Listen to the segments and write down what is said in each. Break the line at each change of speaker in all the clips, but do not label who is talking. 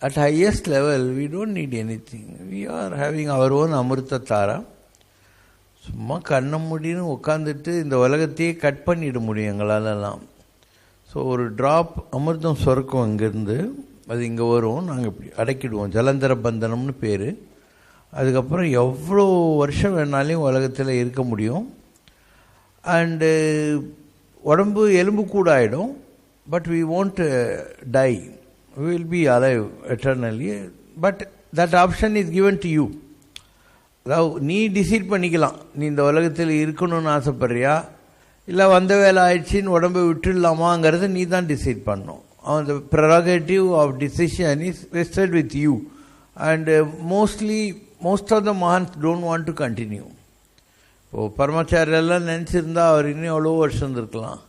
at highest level, we don't need anything. We are having our own Amrita Tara. சும்மா கண்ணை முடின்னு உட்காந்துட்டு இந்த உலகத்தையே கட் பண்ணிட முடியும் எங்களாலலாம் ஸோ ஒரு ட்ராப் அமிர்தம் சுரக்கும் இங்கேருந்து அது இங்கே வரும் நாங்கள் இப்படி அடக்கிடுவோம். ஜலந்தர பந்தனம்னு பேர். அதுக்கப்புறம் எவ்வளோ வருஷம் வேணாலையும் உலகத்தில் இருக்க முடியும். அண்டு உடம்பு எலும்பு கூட ஆகிடும் but we won't die will be alive eternally but that option is given to you அதாவது நீ டிசைட் பண்ணிக்கலாம். நீ இந்த உலகத்தில் இருக்கணும்னு ஆசைப்படுறியா? இல்லை வந்த வேலை ஆயிடுச்சின்னு உடம்பை விட்டுடலாமாங்கிறத நீ தான் டிசைட் பண்ணும் அந்த prerogative of decision is rested with you and mostly most of the monks don't want to continue இப்போது பரமாச்சாரியெல்லாம் நினச்சிருந்தா அவர் இன்னும் எவ்வளோ வருஷம் இருந்திருக்கலாம்.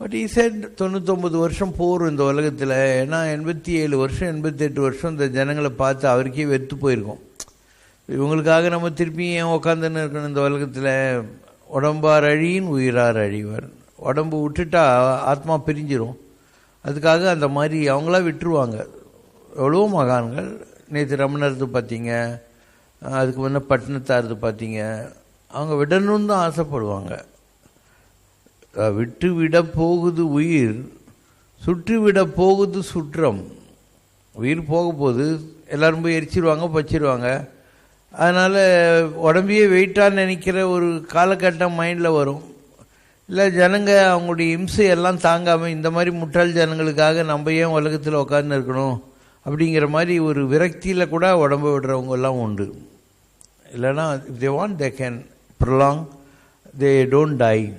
பட் ஈ தொண்ணூத்தொம்பது வருஷம் போரும் இந்த உலகத்தில். ஏன்னா எண்பத்தி ஏழு வருஷம் எண்பத்தெட்டு வருஷம் இந்த ஜனங்களை பார்த்து அவருக்கே வெத்து போயிருக்கோம். இவங்களுக்காக நம்ம திருப்பியும் ஏன் உக்காந்துன்னு இருக்கணும் இந்த உலகத்தில்? உடம்பார் அழியின் உயிரார் அழிவர். உடம்பு விட்டுட்டா ஆத்மா பிரிஞ்சிரும். அதுக்காக அந்த மாதிரி அவங்களா விட்டுருவாங்க. எவ்வளோ மகான்கள். நேற்று ரமணர்து பார்த்தீங்க அதுக்கு முன்ன பட்டினத்தார்து பார்த்தீங்க அவங்க விடணும்னு தான் ஆசைப்படுவாங்க. விட்டுவிடப் விட்டு விட போகுது உயிர் சுற்றி விட போகுது சுற்றம். உயிர் போக போகுது எல்லாரும் போய் எரிச்சிருவாங்க பச்சிருவாங்க. அதனால் உடம்பையே வெயிட்டாக நினைக்கிற ஒரு காலகட்டம் மைண்டில் வரும். இல்லை ஜனங்க அவங்களுடைய இம்சை எல்லாம் தாங்காமல் இந்த மாதிரி முட்டாள் ஜனங்களுக்காக நம்ம ஏன் உலகத்தில் உட்காந்து இருக்கணும்? அப்படிங்கிற மாதிரி ஒரு விரக்தியில் கூட உடம்பு விடுறவங்க எல்லாம் உண்டு. இல்லைன்னா they want they can prolong they don't die